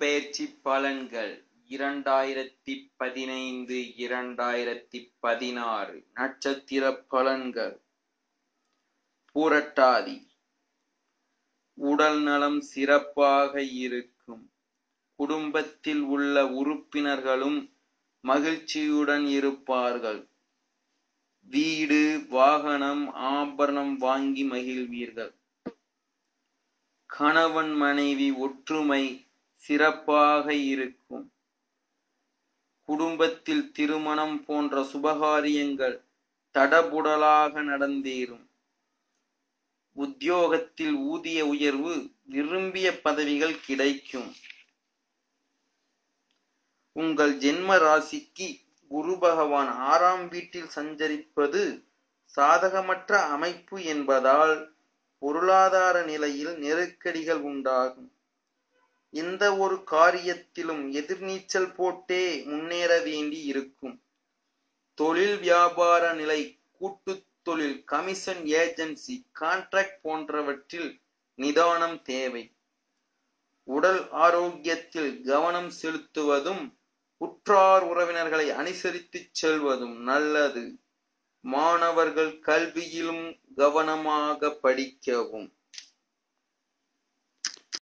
பயிற்சி பலன்கள். இரண்டாயிரத்தி பதினைந்து இரண்டாயிரத்தி பதினாறு நட்சத்திர பலன்கள். பூரட்டாதி. உடல் நலம் சிறப்பாக இருக்கும். குடும்பத்தில் உள்ள உறுப்பினர்களும் மகிழ்ச்சியுடன் இருப்பார்கள். வீடு வாகனம் ஆபரணம் வாங்கி மகிழ்வீர்கள். கணவன் மனைவி ஒற்றுமை சிறப்பாக இருக்கும். குடும்பத்தில் திருமணம் போன்ற சுபகாரியங்கள் தடபுடலாக நடந்தேறும். உத்தியோகத்தில் ஊதிய உயர்வு விரும்பிய பதவிகள் கிடைக்கும். உங்கள் ஜென்ம ராசிக்கு குரு பகவான் ஆறாம் வீட்டில் சஞ்சரிப்பது சாதகமற்ற அமைப்பு என்பதால் பொருளாதார நிலையில் நெருக்கடிகள் உண்டாகும். எந்த ஒரு காரியத்திலும் எதிர்நீச்சல் போட்டே முன்னேற வேண்டி இருக்கும். தொழில் வியாபார நிலை கூட்டு தொழில் கமிஷன் ஏஜென்சி கான்ட்ராக்ட் போன்றவற்றில் நிதானம் தேவை. உடல் ஆரோக்கியத்தில் கவனம் செலுத்துவதும் உற்றார் உறவினர்களை அனுசரித்துச் செல்வதும் நல்லது. மாணவர்கள் கல்வியிலும் கவனமாக படிக்கவும்.